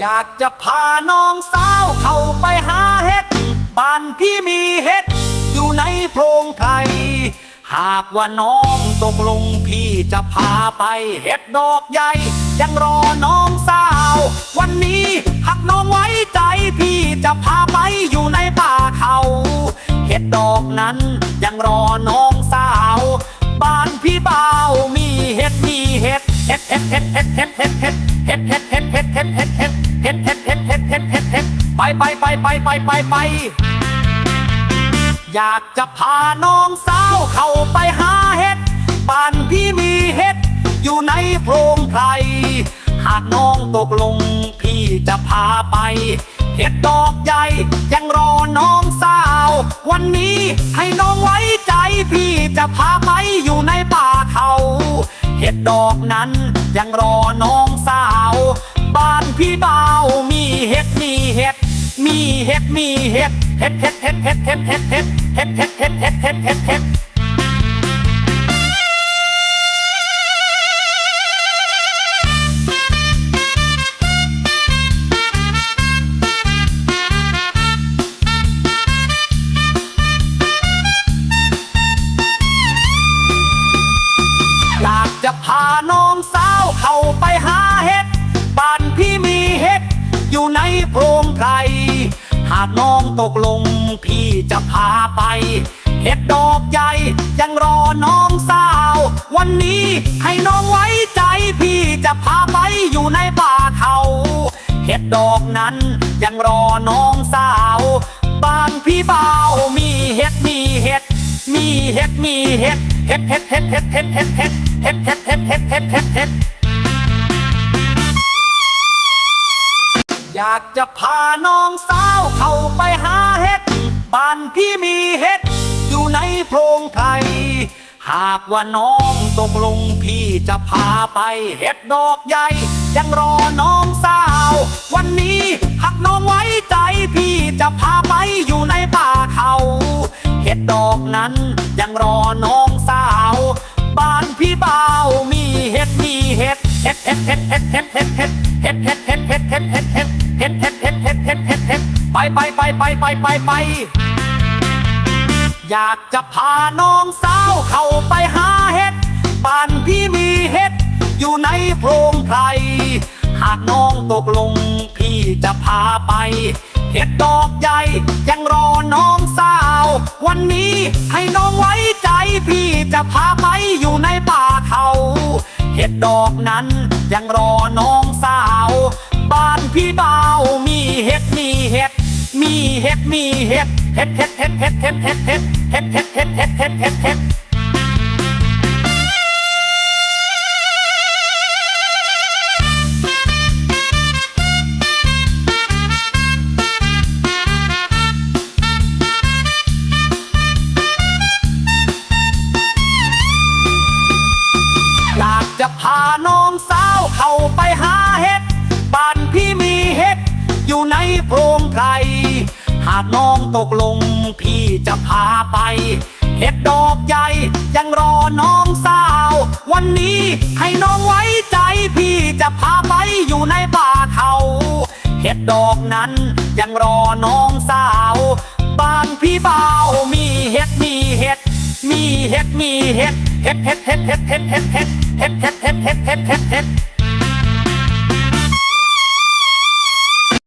อยากจะพาน้องสาวเข้าไปหาเห็ดบ้านพี่มีเห็ด อยู่ในโพรงไทยหากว่าน้องตกลงพี่จะพาไปเห็ดดอกใหญ่ ยังรอน้องสาว วัน เฮ็ดเฮ็ดเฮ็ดเฮ็ดเฮ็ดเฮ็ดเฮ็ดไปไปไปไปไปไปไป อยากจะพาน้องสาวเข้าไปหาเฮ็ดบ้านพี่มีเฮ็ด อยู่ในโพรงไพรหากน้องตกลงพี่จะพาไปเฮ็ดดอกใหญ่ยังรอน้องสาว วันนี้ให้น้องไว้ใจพี่จะพาไปอยู่ในป่าเขาเฮ็ดดอกนั้นยังรอน้องสาว บ้านพี่บ่ามีเห็ดมีเห็ด มีเห็ดมีเห็ด เห็ดเห็ดเห็ดเห็ดเห็ดเห็ดเห็ดเห็ดเห็ดเห็ดเห็ดเห็ดเห็ด อยู่ในโพรงไพรหากน้องตกลงพี่จะพาไป เห็ดดอกใหญ่ยังรอน้องสาว วันนี้ให้น้องไว้ใจพี่จะพาไปอยู่ในป่าเขา เห็ดดอกนั้นยังรอน้องสาว บ้านพี่เบามีเห็ดมีเห็ด มีเห็ดมีเห็ด เห็ดเห็ดเห็ดเห็ดเห็ดเห็ดเห็ดเห็ดเห็ดเห็ดเห็ดเห็ดเห็ด อยากจะพาน้องสาวเข้าไปหาเห็ดบ้านพี่มีเห็ดอยู่ในโพรงไทยหากว่าน้องตกลงพี่จะพาไปเห็ดดอกใหญ่ ยังรอน้องสาว วันนี้หากน้องไว้ใจพี่จะพาไปอยู่ในป่าเขา เห็ดดอกนั้นยังรอน้อง เห็ดเห็ดเห็ดเห็ดเห็ดไปไปไปไปไปไปไป อยากจะพาน้องสาวเข้าไปหาเห็ดบ้านพี่มีเห็ด อยู่ในโพรงไพรหากน้องตกลงพี่จะพาไป เห็ดดอกใหญ่ยังรอน้องสาว วันนี้ให้น้องไว้ใจพี่จะพาไปอยู่ในป่าเขา เห็ดดอกนั้นยังรอน้องสาว บ้านพี่เบามีเห็ดมีเห็ด มีเห็ดมีเห็ดเห็ดเห็ดเห็ดเห็ดเห็ดเห็ดเห็ดเห็ดเห็ดเห็ดเห็ดเห็ดเห็ด โพรงไพรหากน้องตกลงพี่จะพาไป เห็ดดอกใหญ่ยังรอน้องสาว วันนี้ให้น้องไว้ใจพี่จะพาไปอยู่ในป่าเขา เห็ดดอกนั้นยังรอน้องสาว บ้านพี่เบามีเห็ดมีเห็ด มีเห็ดมีเห็ด เห็ดเห็ดเห็ดเห็ดเห็ดเห็ดเห็ดเห็ดเห็ดเห็ดเห็ดเห็ดเห็ด